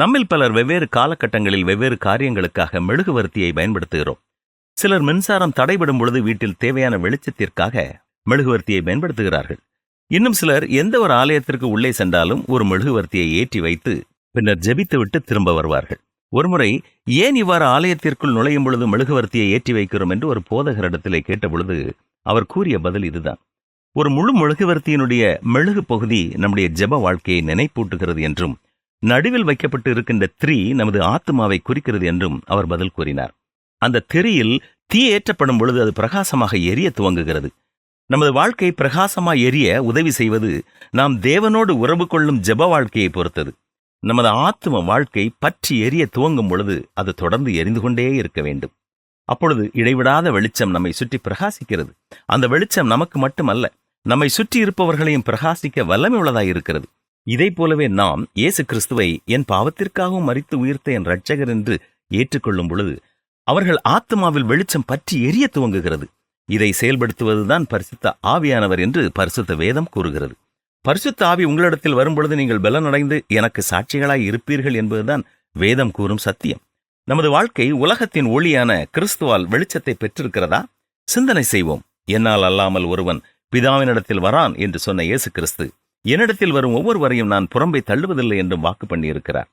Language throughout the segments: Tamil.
நம்மில் பலர் வெவ்வேறு காலகட்டங்களில் வெவ்வேறு காரியங்களுக்காக மெழுகுவர்த்தியை பயன்படுத்துகிறோம். சிலர் மின்சாரம் தடைபடும் பொழுது வீட்டில் தேவையான வெளிச்சத்திற்காக மெழுகுவர்த்தியை பயன்படுத்துகிறார்கள். இன்னும் சிலர் எந்த ஒரு ஆலயத்திற்கு உள்ளே சென்றாலும் ஒரு மெழுகுவர்த்தியை ஏற்றி வைத்து பின்னர் ஜெபித்துவிட்டு திரும்ப வருவார்கள். ஒருமுறை ஏன் இவ்வாறு ஆலயத்திற்குள் நுழையும் பொழுது மெழுகுவர்த்தியை ஏற்றி வைக்கிறோம் என்று ஒரு போதகரிடத்திலே கேட்டபொழுது அவர் கூறிய பதில் இதுதான். ஒரு முழு மெழுகுவர்த்தியினுடைய மெழுகு பகுதி நம்முடைய ஜெப வாழ்க்கையை நினைப்பூட்டுகிறது என்றும் நடுவில் வைக்கப்பட்டு இருக்கின்ற த்ரீ நமது ஆத்மாவை குறிக்கிறது என்றும் அவர் பதில் கூறினார். அந்த திரியில் தீ ஏற்றப்படும் பொழுது அது பிரகாசமாக எரிய துவங்குகிறது. நமது வாழ்க்கை பிரகாசமாக எரிய உதவி செய்வது நாம் தேவனோடு உறவு கொள்ளும் ஜெப வாழ்க்கையை பொறுத்தது. நமது ஆத்தும வாழ்க்கை பற்றி எரிய துவங்கும் பொழுது அது தொடர்ந்து எரிந்து கொண்டே இருக்க வேண்டும். அப்பொழுது இடைவிடாத வெளிச்சம் நம்மை சுற்றி பிரகாசிக்கிறது. அந்த வெளிச்சம் நமக்கு மட்டுமல்ல நம்மை சுற்றி இருப்பவர்களையும் பிரகாசிக்க வல்லமை உள்ளதாய் இருக்கிறது. இதைப் போலவே நாம் இயேசு கிறிஸ்துவை என் பாவத்திற்காகவும் மறித்து உயிர்த்த என் ரட்சகர் என்று ஏற்றுக்கொள்ளும் பொழுது அவர்கள் ஆத்மாவில் வெளிச்சம் பற்றி எரிய துவங்குகிறது. இதை செயல்படுத்துவதுதான் பரிசுத்த ஆவியானவர் என்று பரிசுத்த வேதம் கூறுகிறது. பரிசுத்த ஆவி உங்களிடத்தில் வரும்பொழுது நீங்கள் பலனடைந்து எனக்கு சாட்சிகளாய் இருப்பீர்கள் என்பதுதான் வேதம் கூறும் சத்தியம். நமது வாழ்க்கை உலகத்தின் ஒளியான கிறிஸ்துவால் வெளிச்சத்தை பெற்றிருக்கிறதா? சிந்தனை செய்வோம். என்னால் அல்லாமல் ஒருவன் பிதாவினிடத்தில் வரான் என்று சொன்ன இயேசு கிறிஸ்து என்னிடத்தில் வரும் ஒவ்வொருவரையும் நான் புறம்பை தள்ளுவதில்லை என்றும் வாக்கு பண்ணியிருக்கிறார்.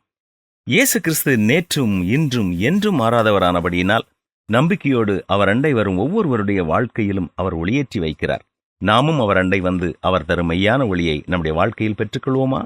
இயேசு கிறிஸ்து நேற்றும் இன்றும் என்றும் மாறாதவரானபடியினால் நம்பிக்கையோடு அவர் அண்டை வரும் ஒவ்வொருவருடைய வாழ்க்கையிலும் அவர் ஒளியேற்றி வைக்கிறார். நாமும் அவர் அண்டை வந்து அவர் தரும் மெய்யான ஒளியை நம்முடைய வாழ்க்கையில் பெற்றுக்கொள்வோமா?